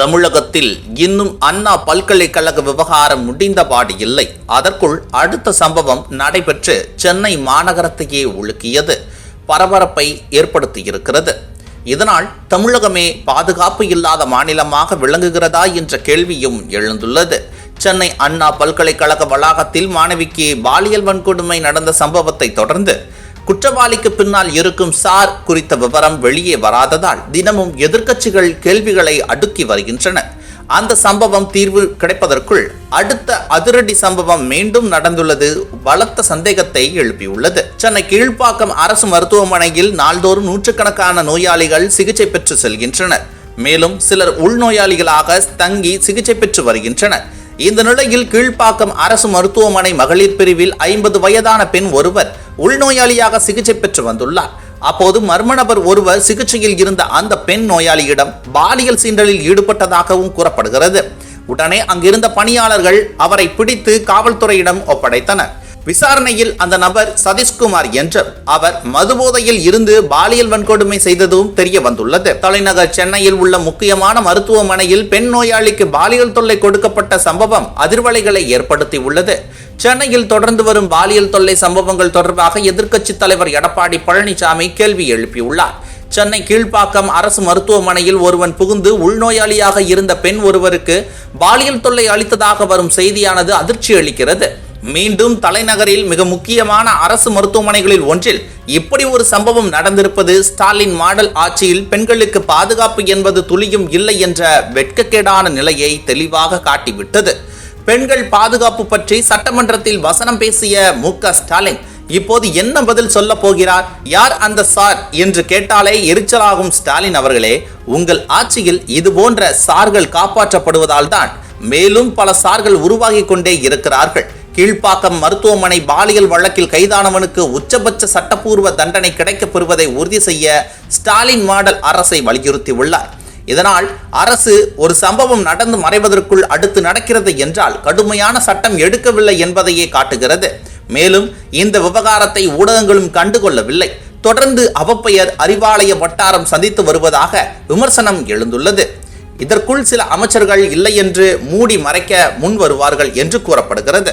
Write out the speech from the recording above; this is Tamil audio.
தமிழகத்தில் இன்னும் அண்ணா பல்கலைக்கழக விவகாரம் முடிந்தபாடு இல்லை. அதற்குள் அடுத்த சம்பவம் நடைபெற்று சென்னை மாநகரத்தையே உலுக்கியது பரபரப்பை ஏற்படுத்தியிருக்கிறது. இதனால் தமிழகமே பாதுகாப்பு இல்லாத மாநிலமாக விளங்குகிறதா என்ற கேள்வியும் எழுந்துள்ளது. சென்னை அண்ணா பல்கலைக்கழக வளாகத்தில் மாணவிக்கு பாலியல் வன்கொடுமை நடந்த சம்பவத்தை தொடர்ந்து குற்றவாளிக்கு பின்னால் இருக்கும் சார் குறித்த விவரம் வெளியே வராததால் தினமும் எதிர்க்கட்சிகள் கேள்விகளை அடுக்கி வருகின்றன. அந்த சம்பவம் தீர்வு கிடைப்பதற்குள் அடுத்த அதிரடி சம்பவம் மீண்டும் நடந்துள்ளது பலத்த சந்தேகத்தை எழுப்பியுள்ளது. சென்னை கீழ்ப்பாக்கம் அரசு மருத்துவமனையில் நாள்தோறும் நூற்றுக்கணக்கான நோயாளிகள் சிகிச்சை பெற்று செல்கின்றனர். மேலும் சிலர் உள்நோயாளிகளாக தங்கி சிகிச்சை பெற்று வருகின்றனர். இந்த நிலையில் கீழ்ப்பாக்கம் அரசு மருத்துவமனை மகளிர் பிரிவில் ஐம்பது வயதான பெண் ஒருவர் உள்நோயாளியாக சிகிச்சை பெற்று வந்துள்ளார். அப்போது மர்ம நபர் ஒருவர் சிகிச்சையில் இருந்த அந்த பெண் நோயாளியிடம் பாலியல் சீண்டலில் ஈடுபட்டதாகவும் கூறப்படுகிறது. உடனே அங்கிருந்த பணியாளர்கள் அவரை பிடித்து காவல்துறையிடம் ஒப்படைத்தனர். விசாரணையில் அந்த நபர் சதீஷ்குமார் என்று அவர் மதுபோதையில் இருந்து பாலியல் வன்கொடுமை செய்ததும் தெரிய வந்துள்ளது. தலைநகர் சென்னையில் உள்ள முக்கியமான மருத்துவமனையில் பெண் நோயாளிக்கு பாலியல் தொல்லை கொடுக்கப்பட்ட சம்பவம் அதிர்வலைகளை ஏற்படுத்தி உள்ளது சென்னையில் தொடர்ந்து வரும் பாலியல் தொல்லை சம்பவங்கள் தொடர்பாக எதிர்க்கட்சி தலைவர் எடப்பாடி பழனிசாமி கேள்வி எழுப்பியுள்ளார். சென்னை கீழ்ப்பாக்கம் அரசு மருத்துவமனையில் ஒருவன் புகுந்து உள்நோயாளியாக இருந்த பெண் ஒருவருக்கு பாலியல் தொல்லை அளித்ததாக வரும் செய்தியானது அதிர்ச்சி அளிக்கிறது. மீண்டும் தலைநகரில் மிக முக்கியமான அரசு மருத்துவமனைகளில் ஒன்றில் இப்படி ஒரு சம்பவம் நடந்திருப்பது ஸ்டாலின் மாடல் ஆட்சியில் பெண்களுக்கு பாதுகாப்பு என்பது துளியும் இல்லை என்ற வெட்கக்கேடான நிலையை தெளிவாக காட்டிவிட்டது. பெண்கள் பாதுகாப்பு பற்றி சட்டமன்றத்தில் வசனம் பேசிய மு ஸ்டாலின் இப்போது என்ன பதில் சொல்ல போகிறார்? யார் அந்த சார்? என்று கேட்டாலே எரிச்சலாகும் ஸ்டாலின் அவர்களே உங்கள் ஆட்சியில் இது போன்ற சார்கள் காப்பாற்றப்படுவதால் தான் மேலும் பல சார்கள் உருவாகி கொண்டே இருக்கிறார்கள். கீழ்ப்பாக்கம் மருத்துவமனை பாலியல் வழக்கில் கைதானவனுக்கு உச்சபட்ச சட்டப்பூர்வ தண்டனை கிடைக்கப் பெறுவதை உறுதி செய்ய ஸ்டாலின் மாடல் அரசை வலியுறுத்தியுள்ளார். இதனால் அரசு ஒரு சம்பவம் நடந்து மறைவதற்குள் அடுத்து நடக்கிறது என்றால் கடுமையான சட்டம் எடுக்கவில்லை என்பதையே காட்டுகிறது. மேலும் இந்த விவகாரத்தை ஊடகங்களும் கண்டுகொள்ளவில்லை. தொடர்ந்து அவப்பெயர் அறிவாலய வட்டாரம் சந்தித்து வருவதாக விமர்சனம் எழுந்துள்ளது. இதற்குள் சில அமைச்சர்கள் இல்லை என்று மூடி மறைக்க முன் வருவார்கள் என்று கூறப்படுகிறது.